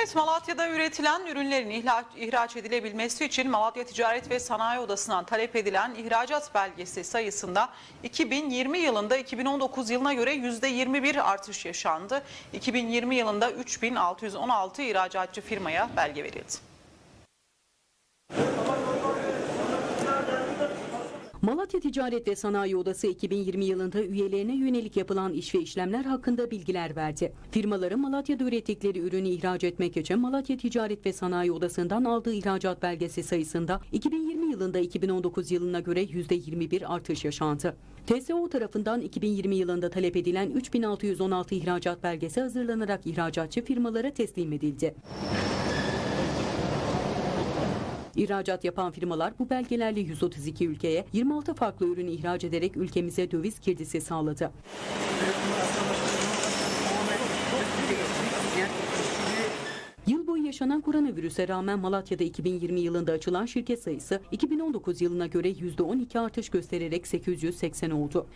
Evet Malatya'da üretilen ürünlerin ihraç edilebilmesi için Malatya Ticaret ve Sanayi Odası'ndan talep edilen ihracat belgesi sayısında 2020 yılında 2019 yılına göre %21 artış yaşandı. 2020 yılında 3616 ihracatçı firmaya belge verildi. Malatya Ticaret ve Sanayi Odası 2020 yılında üyelerine yönelik yapılan iş ve işlemler hakkında bilgiler verdi. Firmaların Malatya'da ürettikleri ürünü ihraç etmek için Malatya Ticaret ve Sanayi Odası'ndan aldığı ihracat belgesi sayısında 2020 yılında 2019 yılına göre %21 artış yaşandı. TSO tarafından 2020 yılında talep edilen 3616 ihracat belgesi hazırlanarak ihracatçı firmalara teslim edildi. İhracat yapan firmalar bu belgelerle 132 ülkeye 26 farklı ürünü ihraç ederek ülkemize döviz girdisi sağladı. Yıl boyu yaşanan koronavirüse rağmen Malatya'da 2020 yılında açılan şirket sayısı 2019 yılına göre %12 artış göstererek 880 oldu.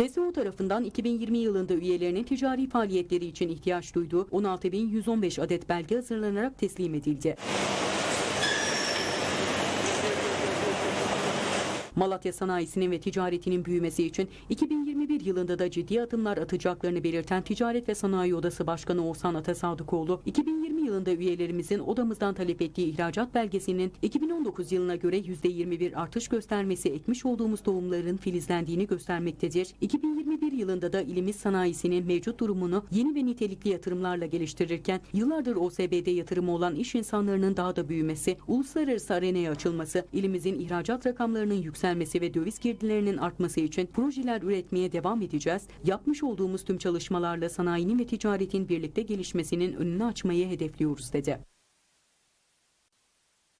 TSO tarafından 2020 yılında üyelerinin ticari faaliyetleri için ihtiyaç duyduğu 16.115 adet belge hazırlanarak teslim edildi. Malatya sanayisinin ve ticaretinin büyümesi için 2021 yılında da ciddi adımlar atacaklarını belirten Ticaret ve Sanayi Odası Başkanı Oğuzhan Atasadıkoğlu, 2020 yılında üyelerimizin odamızdan talep ettiği ihracat belgesinin 2019 yılına göre %21 artış göstermesi ekmiş olduğumuz tohumların filizlendiğini göstermektedir. 2021 yılında da ilimiz sanayisinin mevcut durumunu yeni ve nitelikli yatırımlarla geliştirirken yıllardır OSB'de yatırımı olan iş insanlarının daha da büyümesi, uluslararası arenaya açılması, ilimizin ihracat rakamlarının yükselmesi ve döviz girdilerinin artması için projeler üretmeye devam edeceğiz. Yapmış olduğumuz tüm çalışmalarla sanayinin ve ticaretin birlikte gelişmesinin önünü açmayı hedefliyoruz dedi.